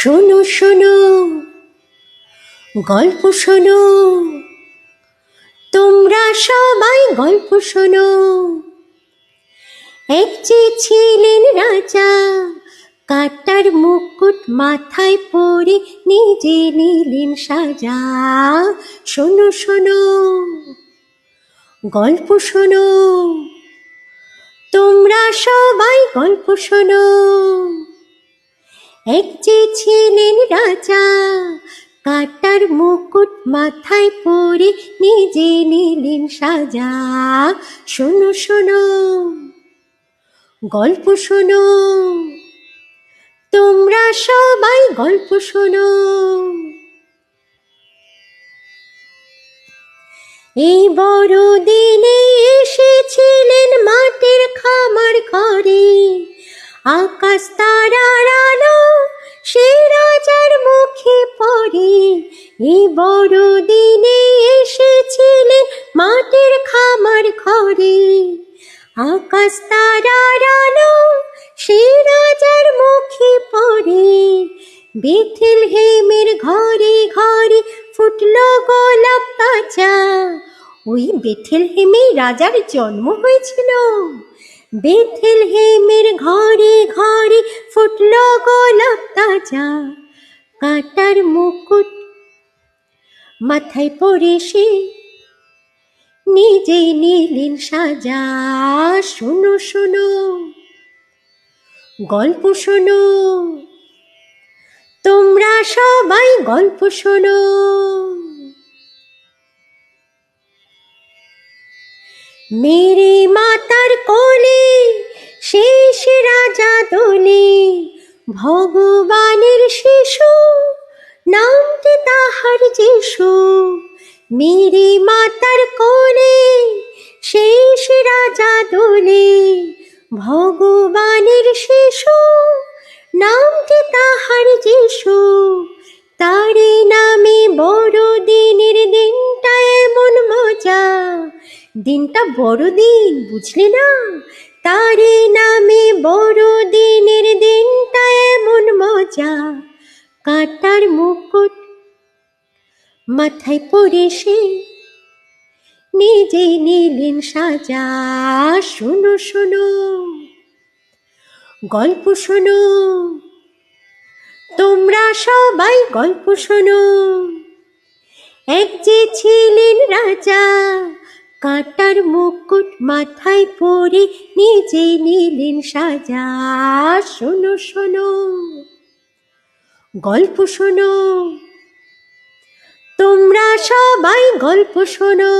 শোনো শোনো, গল্প শোনো। তোমরা সবাই গল্প শোনো। এক যে ছিলেন রাজা, কাটার মুকুট মাথায় পরে নিজে নিলেন সাজা। শোনো শোনো, গল্প শোনো। তোমরা সবাই গল্প শোনো। এক যে ছিলেন রাজা, কাটার মুকুট মাথায় পরে নিজে নিলেন সাজা। শোনো শোনো, গল্প শোনো। তোমরা সবাই গল্প শোনো। এই বড় দিনে এসেছিলেন মাটির খামার ঘরে। আকাশ তারার পড়ে এই বড় দিনে এসেছিলেন মাটির খামার ঘরে। আকাশ তারার আলো সে রাজার মুখে পড়ে। বেথেল হেমের ঘরে ঘরে ফুটলো গোলাপ কাঁচা ওই বেথেল হেমে রাজার জন্ম হয়েছিল। বেথেল হেমের ঘরে ঘরে ফুটলো গোলাপ তাজা। কাটার মুকুট মাথায় পড়ে সে নিজে নিলেন সাজা। শোনো শোনো, গল্প শোনো। তোমরা সবাই গল্প শোনো। মেরে মাতার কোলে শেষ রাজা দোলে ভগবানের শিশু নামটি তাহার যিশু। মেরি মাতার কোলে, শেষ রাজা দোলে। ভগবানের শিশু নামটি তাহার যিশু। তারে নামে বড় দিনের দিনটা এমন মজা। দিনটা বড় দিন বুঝলি না? তারে নামে মাথায় পড়ে সে। নিজে নিলেন সাজা, শোনো শোনো, গল্প শোনো। তোমরা সবাই গল্প শোনো। এক যে ছিলেন রাজা, কাটার মুকুট মাথায় পরে নিজে নিলেন সাজা, শোনো শোনো, গল্প শোনো। সবাই গল্প শোনো।